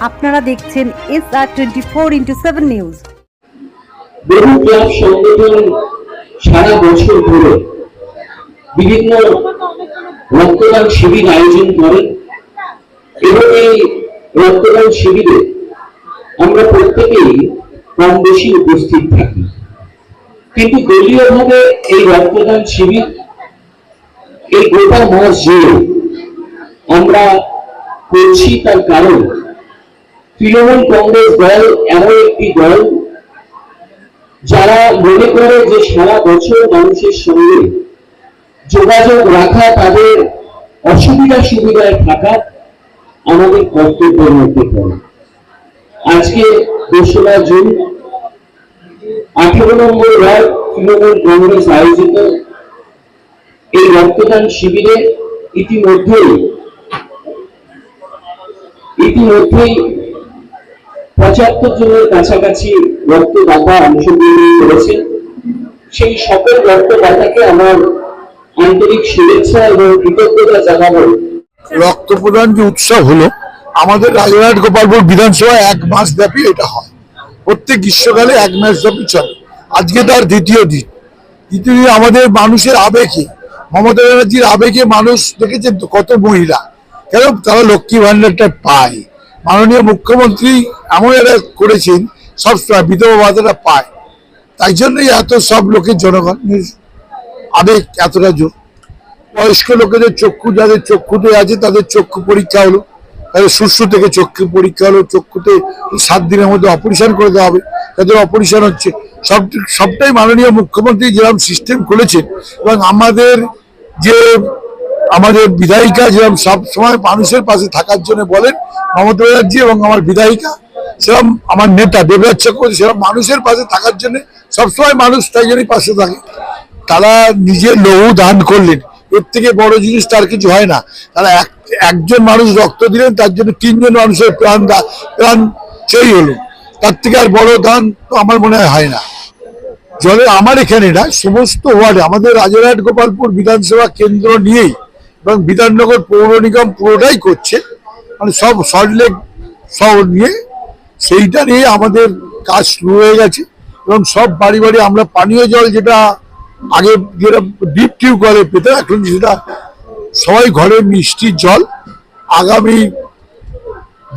আপনারা দেখছেন S R twenty four into seven news বহু ক্লাব সংগঠন সারা বছর ধরে বিভিন্ন রক্তদান শিবির আয়োজন করেন এবং এই রক্তদান শিবিরে আমরা প্রত্যেকেই কম বেশি উপস্থিত থাকি। কিন্তু দলীয়ভাবে এই রক্তদান শিবির, এই গোটা মাস জুড়ে আমরা করছি তার কারণ তৃণমূল কংগ্রেস দল এমন একটি দল যারা মনে করে যে সারা বছর মানুষের সঙ্গে যোগাযোগ রাখা তাদের অসুবিধা সুবিধায় থাকা আমাদের কর্তব্যের মধ্যে পড়ে। আজকে দোসরা জুন, আঠেরো নম্বর ওয়ার্ড তৃণমূল কংগ্রেস আয়োজিত এই রক্তদান শিবিরে ইতিমধ্যেই ইতিমধ্যেই পঁচাত্তর জনের কাছাকাছি রক্তদাতা অংশগ্রহণ করেছেন সেই সকল রক্তদাতাকে আমার আন্তরিক শুভেচ্ছা এবং কৃতজ্ঞতা জানাব। রক্ত প্রদান যে উৎসব হলো, আমাদের রাজারহাট গোপালপুর বিধানসভা এক মাস ব্যাপী এটা হয়। প্রত্যেক গ্রীষ্মকালে এক মাস ব্যাপী চলে। আজকে তার দ্বিতীয় দিন। দ্বিতীয় দিন আমাদের মানুষের আবেগে, মমতা ব্যানার্জির আবেগে মানুষ দেখেছে কত মহিলা। কেন? তারা লক্ষ্মী ভান্ডারটা পায়। মাননীয় মুখ্যমন্ত্রী এমন একটা করেছেন, সবসময় বিধবা ভাতাটা পায়। তাই জন্যই এত সব লোকের জনগণের আবেগ এতটা জোর। বয়স্ক লোকেদের চক্ষু, যাদের চক্ষুতে আছে, তাদের চক্ষু পরীক্ষা হলো। তাদের সুস্থ থেকে চক্ষু পরীক্ষা হলো, চক্ষুতে সাত দিনের মধ্যে অপারেশন করে দেওয়া হবে। তাদের অপারেশন হচ্ছে, সব, সবটাই মাননীয় মুখ্যমন্ত্রী যেরকম সিস্টেম খুলেছেন, এবং আমাদের যে, আমাদের বিধায়িকা যেরকম সব সময় মানুষের পাশে থাকার জন্য বলেন মমতা ব্যানার্জি এবং আমার বিধায়িকা সেরকম আমার নেতা দেবরাজ চক্রবর্তী সেরকম মানুষের পাশে থাকার জন্য সবসময় মানুষ তাই জন্যই পাশে থাকে। তারা নিজে লহু দান করলেন। এর থেকে বড় জিনিস তার কিছু হয় না। তারা এক, একজন মানুষ রক্ত দিলেন, তার জন্য তিনজন মানুষের প্রাণ প্রাণ সেই হলো। তার থেকে আর বড় দান তো আমার মনে হয় না। জলে আমার এখানে না, সমস্ত ওয়ার্ডে, আমাদের রাজারহাট, গোপালপুর বিধানসভা কেন্দ্র নিয়েই এবং বিধাননগর পৌর নিগম পুরোটাই করছে। মানে সব সল্টলেক শহর নিয়ে সেইটা নিয়ে আমাদের কাজ শুরু হয়ে গেছে এবং সব বাড়ি বাড়ি আমরা পানীয় জল যেটা আগে যেটা ডিপ টিউব করে পেতে এখন সেটা সবাই ঘরে মিষ্টি জল আগামী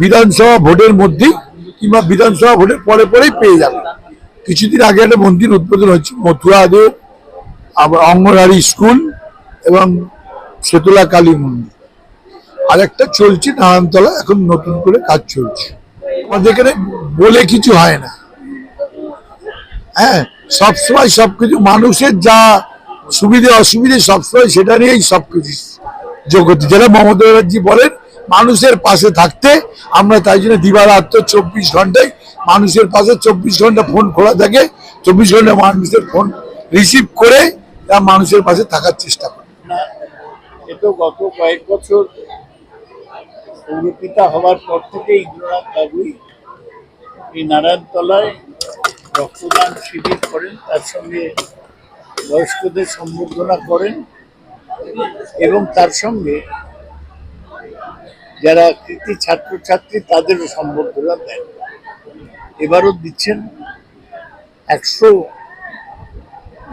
বিধানসভা ভোটের মধ্যেই কিংবা বিধানসভা ভোটের পরে পরেই পেয়ে যাবে। কিছুদিন আগে একটা মন্দির উদ্বোধন হচ্ছে মথুরাদের আবার অঙ্গনওয়াড়ি স্কুল এবং সেতুলা কালী মন্দির। আর একটা চলছে, নারায়ণতলা এখন নতুন করে কাজ চলছে। আমাদের এখানে বলে কিছু হয় না। হ্যাঁ সবসময় সবকিছু, মানুষের যা সুবিধে, অসুবিধে সবসময় সেটা নিয়েই সবকিছু জগৎ যেটা মমতা ব্যানার্জি বলেন, মানুষের পাশে থাকতে আমরা তাই জন্য দিবারাত্র চব্বিশ ঘন্টায় মানুষের পাশে চব্বিশ ঘণ্টা ফোন খোলা থাকে। চব্বিশ ঘণ্টা মানুষের ফোন রিসিভ করে মানুষের পাশে থাকার চেষ্টা করে। গত কয়েক বছর পৌরপিতা হওয়ার পর থেকে ইন্দ্রনাথ বাবুই এই নারায়ণতলায় রক্তদান শিবির করেন, তার সঙ্গে বয়স্কদের সম্বর্ধনা করেন এবং তার সঙ্গে যারা কৃতি ছাত্রছাত্রী তাদেরও সম্বর্ধনা দেন। এবারও দিচ্ছেন একশো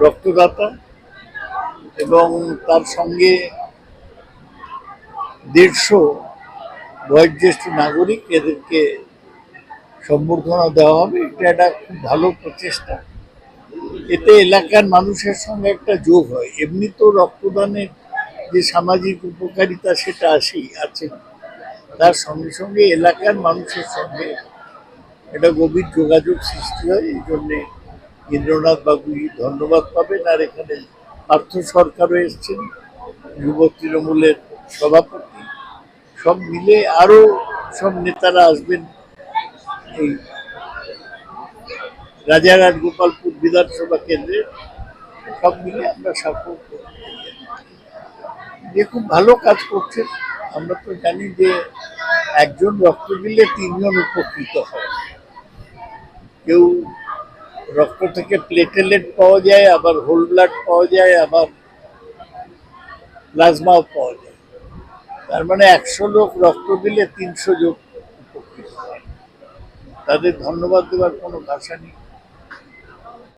রক্তদাতা এবং তার সঙ্গে দেড়শো বয়োজ্যেষ্ঠ নাগরিক এদেরকে সম্বর্ধনা দেওয়া হবে, এটা একটা খুব ভালো প্রচেষ্টা। এতে এলাকার মানুষের সঙ্গে একটা যোগ হয়। এমনি তো রক্তদানের যে সামাজিক উপকারিতা সেটা আসেই, আছে। তার সঙ্গে সঙ্গে এলাকার মানুষের সঙ্গে একটা গভীর যোগাযোগ সৃষ্টি হয়। এই জন্যে ইন্দ্রনাথ বাবুই ধন্যবাদ পাবেন। আর এখানে পার্থ সরকারও এসছেন। যুব তৃণমূলের সভাপতি। সব মিলে আরও সব নেতারা আসবেন এই রাজারহাট গোপালপুর বিধানসভা কেন্দ্রে। সব মিলে আমরা করব। যে খুব ভালো কাজ করছে আমরা তো জানি যে একজন রক্ত দিলে তিনজন উপকৃত হয়। কেউ রক্ত থেকে প্লেটেলেট পাওয়া যায়, আবার হোল ব্লাড পাওয়া যায়, আবার প্লাজমাও পাওয়া যায়। তার মানে একশো লোক রক্ত দিলে তিনশো যোগ তাদের ধন্যবাদ দেওয়ার কোনো ভাষা নেই।